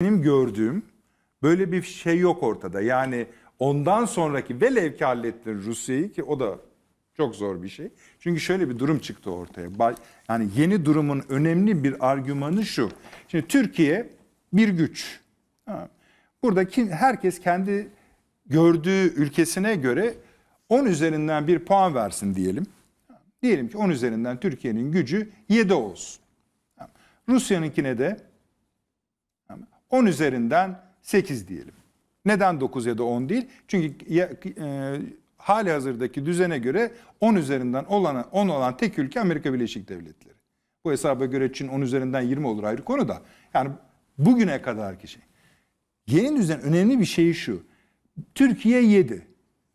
benim gördüğüm böyle bir şey yok ortada. Yani ondan sonraki velev ki hallettiler Rusya'yı ki o da çok zor bir şey. Çünkü şöyle bir durum çıktı ortaya. Yani yeni durumun önemli bir argümanı şu. Şimdi Türkiye bir güç. Burada herkes kendi gördüğü ülkesine göre 10 üzerinden bir puan versin diyelim. Diyelim ki 10 üzerinden Türkiye'nin gücü 7 olsun. Rusya'nınkine de 10 üzerinden 8 diyelim. Neden 9 ya da 10 değil? Çünkü e, hali hazırdaki düzene göre 10 üzerinden olan, 10 olan tek ülke Amerika Birleşik Devletleri. Bu hesaba göre Çin 10 üzerinden 20 olur ayrı konu da. Yani bugüne kadarki şey. Yeni düzen önemli bir şey şu. Türkiye 7.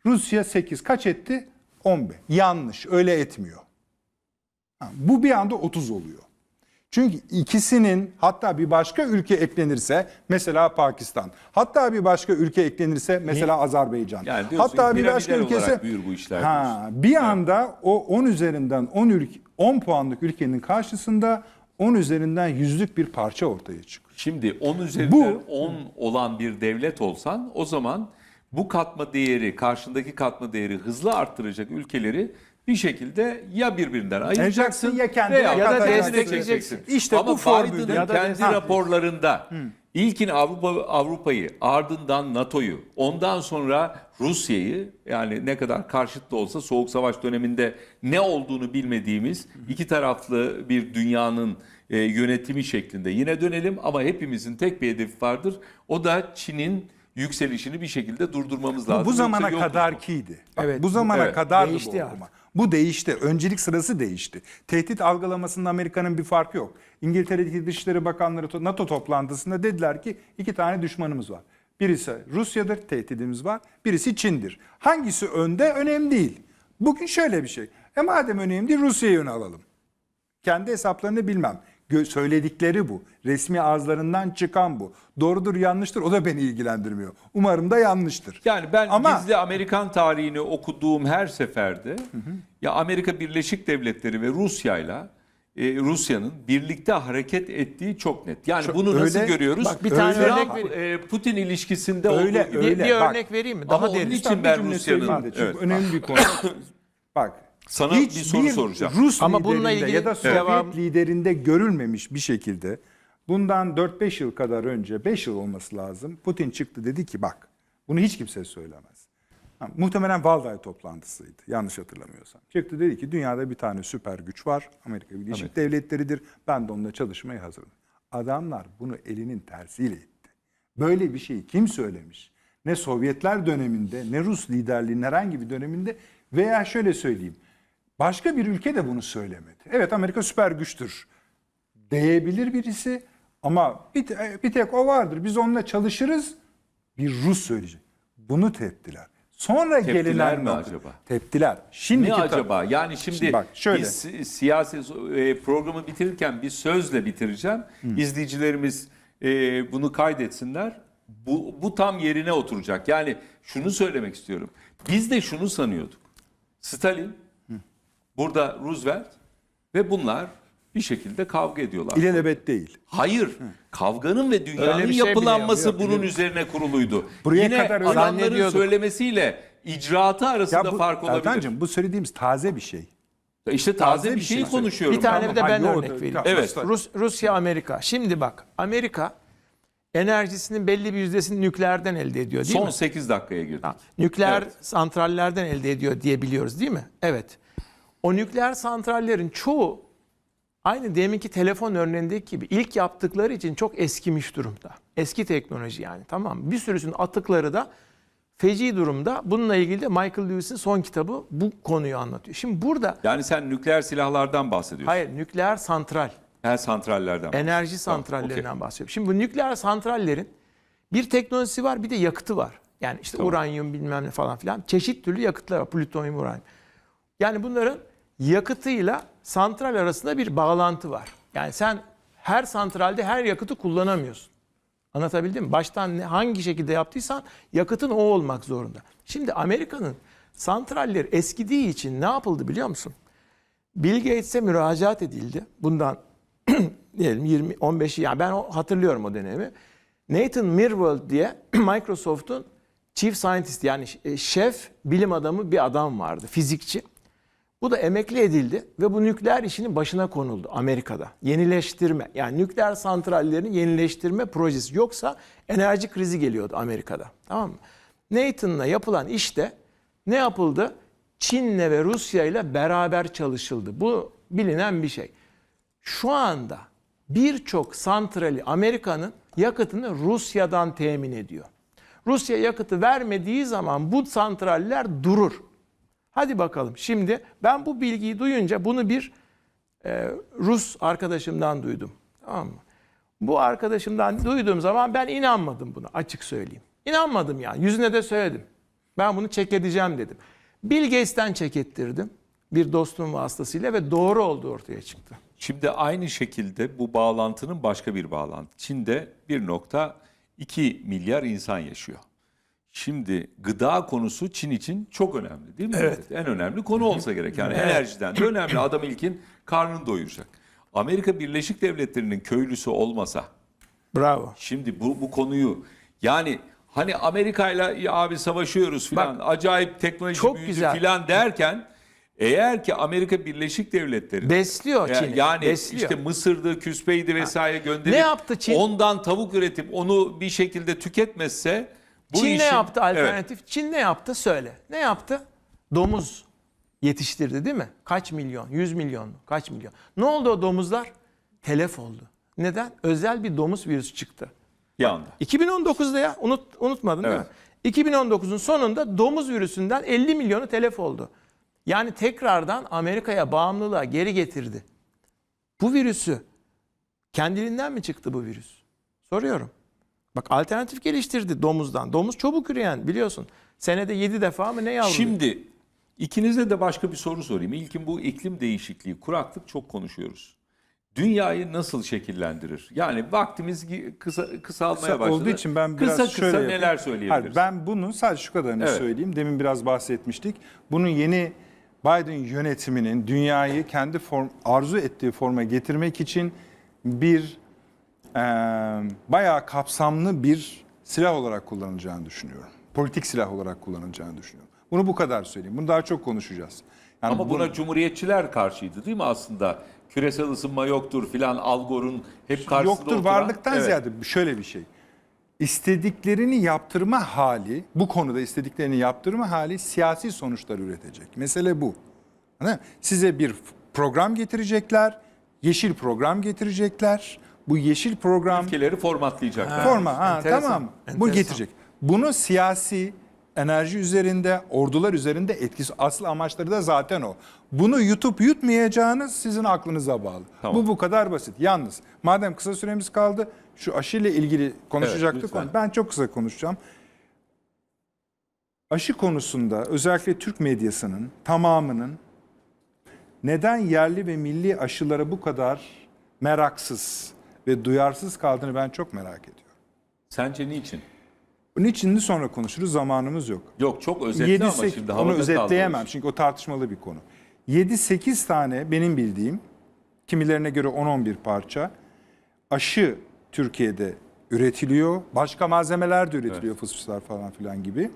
Rusya 8. Kaç etti? 15. Yanlış. Öyle etmiyor. Bu bir anda 30 oluyor. Çünkü ikisinin hatta bir başka ülke eklenirse mesela Pakistan. Hatta bir başka ülke eklenirse mesela Azerbaycan. Yani diyorsun hatta bir başka ülkesi büyür bu işler Ha, bir anda o 10 üzerinden 10 ülke 10 puanlık ülkenin karşısında 10 üzerinden yüzlük bir parça ortaya çıkıyor. Şimdi 10 üzerinden Bu- 10 olan bir devlet olsan o zaman bu katma değeri, karşındaki katma değeri hızlı arttıracak ülkeleri bir şekilde ya birbirinden ayıracaksın ya kendine veya ya da destekleyeceksin. İşte Ama bu Biden'ın kendi Ha. raporlarında ilkin Avrupa Avrupa'yı, ardından NATO'yu, ondan sonra Rusya'yı yani ne kadar karşıt da olsa soğuk savaş döneminde ne olduğunu bilmediğimiz iki taraflı bir dünyanın e, yönetimi şeklinde yine dönelim ama hepimizin tek bir hedefi vardır. O da Çin'in yükselişini bir şekilde durdurmamız lazım. Bu, zamana Yoksa yok kadar bu. kiydi. Bak, Evet, bu zamana evet. kadar Değişti bu okuma. Bu değişti. Öncelik sırası değişti. Tehdit algılamasında Amerika'nın bir farkı yok. İngiltere'deki Dışişleri Bakanları to- NATO toplantısında dediler ki iki tane düşmanımız var. Birisi Rusya'dır, tehdidimiz var. Birisi Çin'dir. Hangisi önde önemli değil. Bugün şöyle bir şey. E madem önemli değil Rusya'yı öne alalım. Kendi hesaplarını bilmem. Söyledikleri bu. Resmi ağızlarından çıkan bu. Doğrudur yanlıştır o da beni ilgilendirmiyor. Umarım da yanlıştır. Yani ben Ama- gizli Amerikan tarihini okuduğum her seferde ya Amerika Birleşik Devletleri ve Rusya'yla e, Rusya'nın birlikte hareket ettiği çok net. Yani Çok- bunu nasıl öyle- görüyoruz? Bak bir tane Öyle- örnek vereyim. e, Putin ilişkisinde Öyle, olduğu gibi. Bir, öyle. bir Bak. örnek vereyim mi? Ama Daha onun derin. için Lütfen ben bir Rusya'nın- de, çünkü Evet. önemli bir konu. Bak. Sana bir soru soracağım. Rus Ama bununla liderinde ilgili ya da Sovyet devam- liderinde görülmemiş bir şekilde bundan 4-5 yıl kadar önce 5 yıl olması lazım. Putin çıktı dedi ki bak bunu hiç kimse söylemez. Ha, muhtemelen Valday toplantısıydı yanlış hatırlamıyorsam. Çıktı dedi ki dünyada bir tane süper güç var. Amerika Birleşik Devletleri'dir. Ben de onunla çalışmaya hazırım. Adamlar bunu elinin tersiyle itti. Böyle bir şeyi kim söylemiş? Ne Sovyetler döneminde ne Rus liderliğinin herhangi bir döneminde veya şöyle söyleyeyim. Başka bir ülke de bunu söylemedi. Evet Amerika süper güçtür diyebilir birisi ama bir, bir tek o vardır. Biz onunla çalışırız. Bir Rus söyleyecek. Bunu teptiler. Sonra Teptiler gelinen mi nokta- acaba? Teptiler. Şimdiki Ne acaba? Yani şimdi, Şimdi bak, şöyle. biz si- siyasi e, programı bitirirken bir sözle bitireceğim. İzleyicilerimiz e, bunu kaydetsinler. Bu, bu tam yerine oturacak. Yani şunu söylemek istiyorum. Biz de şunu sanıyorduk. Stalin, burada Roosevelt ve bunlar bir şekilde kavga ediyorlar. İlelebet değil. Hayır. Kavganın ve dünyanın Öyle bir şey yapılanması yok. bunun üzerine kuruluydu. Buraya Yine kadar öyle adamların zannediyorduk. söylemesiyle icraatı arasında Ya bu, fark olabilir. Ertan'cığım, bu söylediğimiz taze bir şey. İşte taze, Taze bir şey. konuşuyorum. Bir tane bir de ben hayır, o örnek vereyim. tamam, Evet. Rus, Rusya, Amerika. Şimdi bak Amerika enerjisinin belli bir yüzdesini nükleerden elde ediyor değil Son mi? 8 dakikaya girdik. Nükleer Evet. santrallerden elde ediyor diye biliyoruz değil mi? Evet. O nükleer santrallerin çoğu aynı deminki telefon örneğindeki gibi ilk yaptıkları için çok eskimiş durumda. Eski teknoloji yani tamam? Bir sürüsünün atıkları da feci durumda. Bununla ilgili de Michael Lewis'in son kitabı bu konuyu anlatıyor. Şimdi burada Yani sen nükleer silahlardan bahsediyorsun. hayır nükleer santral Her santrallerden. enerji santrallerinden bahsediyorum. Şimdi bu nükleer santrallerin bir teknolojisi var bir de yakıtı var. Yani işte uranyum bilmem ne falan filan. Çeşit türlü yakıtlar var. Plütonyum, uranyum. Yani bunların yakıtıyla santral arasında bir bağlantı var. Yani sen her santralde her yakıtı kullanamıyorsun. Anlatabildim mi? Baştan hangi şekilde yaptıysan yakıtın o olmak zorunda. Şimdi Amerika'nın santralleri eskidiği için ne yapıldı biliyor musun? Bill Gates'e müracaat edildi. Bundan diyelim 20 15 yani ben hatırlıyorum o dönemi. Nathan Myhrvold diye Microsoft'un Chief Scientist yani e, şef bilim adamı bir adam vardı, fizikçi. Bu da emekli edildi ve bu nükleer işinin başına konuldu Amerika'da. Yenileştirme yani nükleer santrallerin yenileştirme projesi yoksa enerji krizi geliyordu Amerika'da. Tamam mı? Nathan'la yapılan işte ne yapıldı? Çin'le ve Rusya ile beraber çalışıldı. Bu bilinen bir şey. Şu anda birçok santrali Amerika'nın yakıtını Rusya'dan temin ediyor. Rusya yakıtı vermediği zaman bu santraller durur. Hadi bakalım. Şimdi ben bu bilgiyi duyunca bunu bir e, Rus arkadaşımdan duydum. Tamam mı? Bu arkadaşımdan duyduğum zaman ben inanmadım buna açık söyleyeyim. İnanmadım yani. Yüzüne de söyledim. Ben bunu çek edeceğim dedim. Bill Gates'ten çek ettirdim. Bir dostum vasıtasıyla ve doğru oldu ortaya çıktı. Şimdi aynı şekilde bu bağlantının başka bir bağlantı. Çin'de 1.2 milyar insan yaşıyor. Şimdi gıda konusu Çin için çok önemli değil mi? Evet. En önemli konu olsa gerek. Yani enerjiden de önemli. Adam ilkin karnını doyuracak. Amerika Birleşik Devletleri'nin köylüsü olmasa Bravo. Şimdi bu, bu konuyu yani hani Amerika'yla ya abi savaşıyoruz filan acayip teknoloji çok büyüdü güzel. filan derken eğer ki Amerika Birleşik Devletleri Besliyor Çin'i. yani besliyor. işte Mısır'dı, Küspeydi vesaire gönderip Ne yaptı Çin? ondan tavuk üretip onu bir şekilde tüketmezse bu Çin ne işin- yaptı Evet. alternatif? Çin ne yaptı söyle. Ne yaptı? Domuz yetiştirdi değil mi? Kaç milyon? 100 milyon mu? Kaç milyon? Ne oldu o domuzlar? Telef oldu. Neden? Özel bir domuz virüsü çıktı. Bir anda. 2019'da ya unut, unutmadın değil Evet. mi? 2019'un sonunda domuz virüsünden 50 milyonu telef oldu. Yani tekrardan Amerika'ya bağımlılığa geri getirdi. Bu virüsü kendiliğinden mi çıktı bu virüs? Soruyorum. Bak alternatif geliştirdi domuzdan. Domuz çabuk üreyen biliyorsun. Senede 7 defa mı ne yavruluyor? Şimdi ikinize de başka bir soru sorayım. İlkin bu iklim değişikliği, kuraklık çok konuşuyoruz. Dünyayı nasıl şekillendirir? Yani vaktimiz kısa, kısalmaya Kısa başladı. olduğu için ben biraz kısa kısa şöyle yapayım. neler söyleyebiliriz? Hayır, ben bunu sadece şu kadarını Evet. söyleyeyim. Demin biraz bahsetmiştik. Bunun yeni Biden yönetiminin dünyayı kendi form, arzu ettiği forma getirmek için bir e, bayağı kapsamlı bir silah olarak kullanılacağını düşünüyorum. Politik silah olarak kullanılacağını düşünüyorum. Bunu bu kadar söyleyeyim. Bunu daha çok konuşacağız. Yani Ama bunu- buna cumhuriyetçiler karşıydı değil mi aslında? Küresel ısınma yoktur filan Al Gore'un hep karşısında Yoktur oturan- varlıktan Evet. ziyade şöyle bir şey. İstediklerini yaptırma hali, bu konuda istediklerini yaptırma hali siyasi sonuçlar üretecek. Mesele bu. Size bir program getirecekler, yeşil program getirecekler. Bu yeşil program Ülkeleri formatlayacaklar. forma ha, enteresan, tamam. Bu enteresan. getirecek. Bunu siyasi enerji üzerinde, ordular üzerinde etkisi asıl amaçları da zaten o. Bunu yutup yutmayacağınız sizin aklınıza bağlı. Tamam. Bu bu kadar basit. Yalnız madem kısa süremiz kaldı şu aşıyla ilgili konuşacaktık. lütfen. ben çok kısa konuşacağım. Aşı konusunda özellikle Türk medyasının tamamının neden yerli ve milli aşılara bu kadar meraksız ve duyarsız kaldığını ben çok merak ediyorum. Sence niçin? Bunun için de sonra konuşuruz. Zamanımız yok. Yok çok özetli 7 ama şimdi onu havada özetleyemem iş. çünkü o tartışmalı bir konu. 7-8 tane benim bildiğim kimilerine göre 10-11 parça aşı Türkiye'de üretiliyor. Başka malzemeler de üretiliyor fısfıslar falan filan gibi.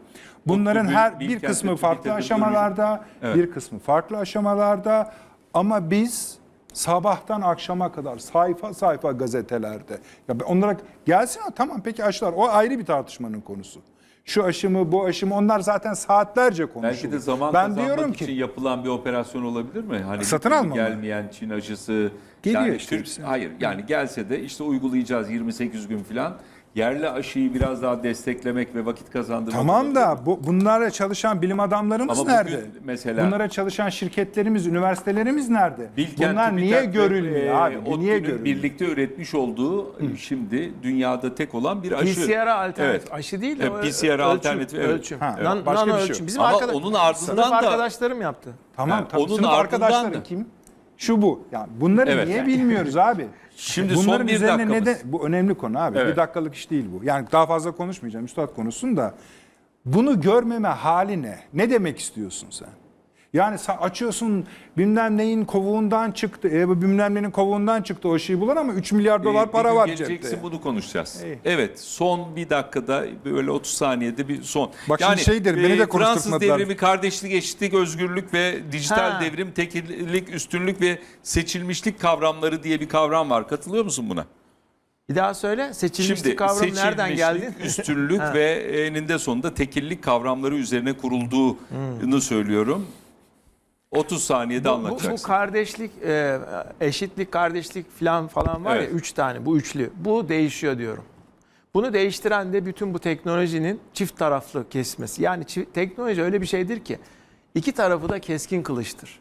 Bunların Bil- her Bilkent'te, bir kısmı farklı aşamalarda, Evet. bir kısmı farklı aşamalarda ama biz sabahtan akşama kadar sayfa sayfa gazetelerde ya onlara gelsin ha, tamam peki aşılar o ayrı bir tartışmanın konusu. Şu aşı mı bu aşı mı onlar zaten saatlerce konuşuluyor. Belki de zaman ben kazanmak diyorum için ki yapılan bir operasyon olabilir mi? Hani Satın alma mı? gelmeyen Çin aşısı. Geliyor yani işte Türk, hayır yani gelse de işte uygulayacağız 28 gün falan. Yerli aşıyı biraz daha desteklemek ve vakit kazandırmak. tamam da bu, bunlara çalışan bilim adamlarımız Ama nerede? bugün mesela- Bunlara çalışan şirketlerimiz, üniversitelerimiz nerede? Bilkent, Bunlar niye görülmüyor e, abi? Niye görülmüyor? birlikte üretmiş olduğu şimdi dünyada tek olan bir aşı. PCR'a alternatif Evet. aşı değil de Evet, PCR'a ölçüm, alternatif, evet. ölçüm. Ha, Nan- başka nano bir şey ölçüm. Bizim Ama arkadaş- onun ardından sınıf da- arkadaşlarım yaptı. Tamam Ha, tabii. onun Sınıf ardından arkadaşların da- kim? Şu bu. Yani bunları Evet. niye bilmiyoruz abi? Şimdi son Bunların bir üzerine dakikamız. neden bu önemli konu abi. Evet. Bir dakikalık iş değil bu. Yani daha fazla konuşmayacağım. Üstad konuşsun da bunu görmeme hali ne? Ne demek istiyorsun sen? Yani sa- açıyorsun bilmem neyin kovuğundan çıktı. E bu bilmem neyin kovuğundan çıktı o şeyi bulan ama 3 milyar dolar Ee, para var geleceksin, cepte. bunu konuşacağız. İyi. Evet son bir dakikada böyle 30 saniyede bir son. Bak şimdi şeydir, beni de e, Fransız konuşturtmadılar. devrimi kardeşlik, eşitlik, özgürlük ve dijital Ha. devrim, tekillik, üstünlük ve seçilmişlik kavramları diye bir kavram var. Katılıyor musun buna? Bir daha söyle. Seçilmişlik Şimdi kavramı nereden geldi? üstünlük ve eninde sonunda tekillik kavramları üzerine kurulduğunu söylüyorum. 30 saniyede Bu, bu, bu anlatacaksın. kardeşlik, e, eşitlik, kardeşlik falan falan var Evet. ya üç tane bu üçlü. Bu değişiyor diyorum. Bunu değiştiren de bütün bu teknolojinin çift taraflı kesmesi. Yani çi- teknoloji öyle bir şeydir ki iki tarafı da keskin kılıçtır.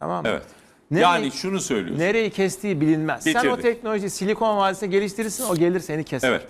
Tamam mı? Evet. Nereyi- yani şunu söylüyorsun. Nereyi kestiği bilinmez. Sen o Bitirdik. teknoloji Silikon Vadisi'ne geliştirirsin o gelir seni keser. Evet.